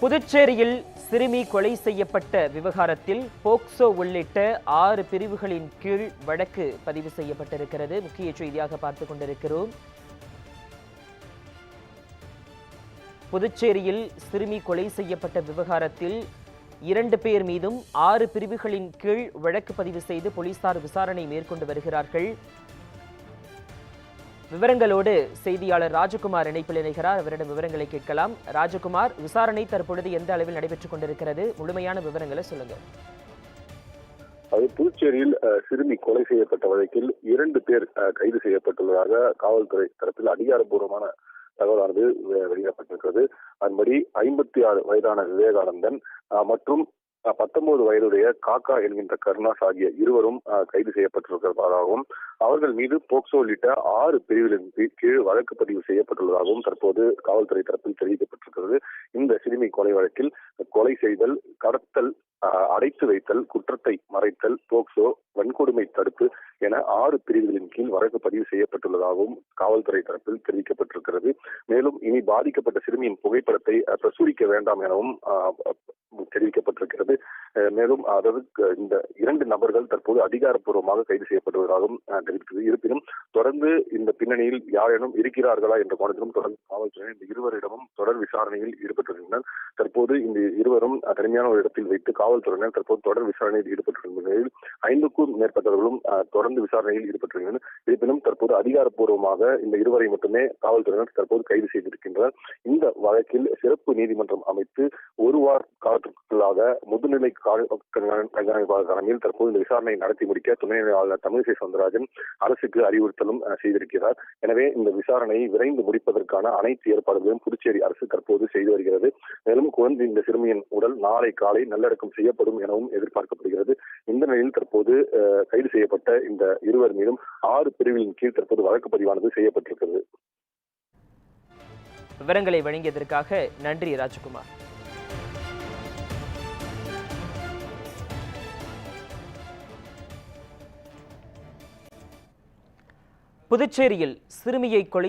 புதுச்சேரியில் சிறுமி கொலை செய்யப்பட்ட விவகாரத்தில் போக்சோ உள்ளிட்ட ஆறு பிரிவுகளின் கீழ் வழக்கு பதிவு செய்யப்பட்டிருக்கிறது. முக்கிய செய்தியாக பார்த்துக் கொண்டிருக்கிறோம். புதுச்சேரியில் சிறுமி கொலை செய்யப்பட்ட விவகாரத்தில் இரண்டு பேர் மீதும் ஆறு பிரிவுகளின் கீழ் வழக்கு பதிவு செய்து போலீசார் விசாரணை மேற்கொண்டு வருகிறார்கள். விவரங்களோடு செய்தியாளர் ராஜகுமார் இணைப்பில் இணைகிறார். அவரிடம் விவரங்களை கேட்கலாம். ராஜகுமார் விசாரணை தற்பொழுது எந்த அளவில் நடைபெற்றுக் கொண்டிருக்கிறது? முழுமையான விவரங்களை சொல்லுங்க அது புதுச்சேரியில் அஹ், சிறுமி கொலை செய்யப்பட்ட வழக்கில் இரண்டு பேர் அஹ், கைது செய்யப்பட்டுள்ளதாக காவல்துறை தரப்பில் அதிகாரப்பூர்வமான தகவலானது வெ- வெளியிடப்பட்டிருக்கிறது. அதன்படி ஐம்பத்தி ஆறு வயதான விவேகானந்தன் அஹ், மற்றும் பத்தொன்பது வயதுடைய காக்கா என்கின்ற கருணாஸ் ஆகிய இருவரும் கைது செய்யப்பட்டிருக்கிறதாகவும் அவர்கள் மீது போக்சோ உள்ளிட்ட ஆறு பிரிவிலின் கீழ் கீழ் வழக்கு பதிவு செய்யப்பட்டுள்ளதாகவும் தற்போது காவல்துறை தரப்பில் தெரிவிக்கப்பட்டிருக்கிறது. இந்த சிறுமி கொலை வழக்கில் கொலை செய்தல் கடத்தல் அடைத்து வைத்தல் குற்றத்தை மறைத்தல் போக்சோ வன்கொடுமை தடுப்பு என ஆறு பிரிவுகளின் கீழ் வழக்கு பதிவு செய்யப்பட்டுள்ளதாகவும் காவல்துறை தரப்பில் தெரிவிக்கப்பட்டிருக்கிறது. மேலும் இனி பாதிக்கப்பட்ட சிறுமியின் புகைப்படத்தை அஹ், பிரசுரிக்க வேண்டாம் எனவும் மேலும் அதாவது இந்த இரண்டு நபர்கள் தற்போது அதிகாரப்பூர்வமாக கைது செய்யப்படுவதாகவும் அஹ், தெரிவிக்கிறது இருப்பினும் தொடர்ந்து இந்த பின்னணியில் யாரேனும் இருக்கிறார்களா என்ற கோணத்திலும் தொடர்ந்து காவல்துறையினர் இந்த இருவரிடமும் தொடர் விசாரணையில் ஈடுபட்டிருக்கின்றனர் தற்போது இந்த இருவரும் தனிமையான ஒரு இடத்தில் வைத்து காவல்துறையினர் தற்போது தொடர் விசாரணையில் ஈடுபட்டுள்ள நிலையில் ஐந்துக்கும் மேற்பட்டவர்களும் தொடர்ந்து விசாரணையில் ஈடுபட்டிருக்கின்றனர். இருப்பினும் தற்போது அதிகாரப்பூர்வமாக இந்த இருவரை மட்டுமே காவல்துறையினர் தற்போது கைது செய்திருக்கின்றனர். இந்த வழக்கில் சிறப்பு நீதிமன்றம் அமைத்து ஒரு வார காலத்திற்குள்ளாக முதுநிலை கண்காணிப்பாளர் தலைமையில் தற்போது இந்த விசாரணையை நடத்தி முடிக்க துணைநிலை ஆளுநர் தமிழிசை சவுந்தரராஜன் அரசுக்கு அறிவுறுத்தலும் செய்திருக்கிறார். எனவே இந்த விசாரணையை விரைந்து முடிப்பதற்கான அனைத்து ஏற்பாடுகளையும் புதுச்சேரி அரசு தற்போது செய்து வருகிறது. மேலும் குழந்தை இந்த சிறுமியின் உடல் நாளை காலை நல்லடக்கம் செய்யப்படும் எனவும் எதிர்பார்க்கப்படுகிறது. இந்த நிலையில் தற்போது கைது செய்யப்பட்ட இந்த இருவர் மீதும் ஆறு பிரிவுகளின் கீழ் தற்போது வழக்கு பதிவானது செய்யப்பட்டிருக்கிறது. விவரங்களை வழங்கியதற்காக நன்றி ராஜகுமார். புதுச்சேரியில் சிறுமியை கொலை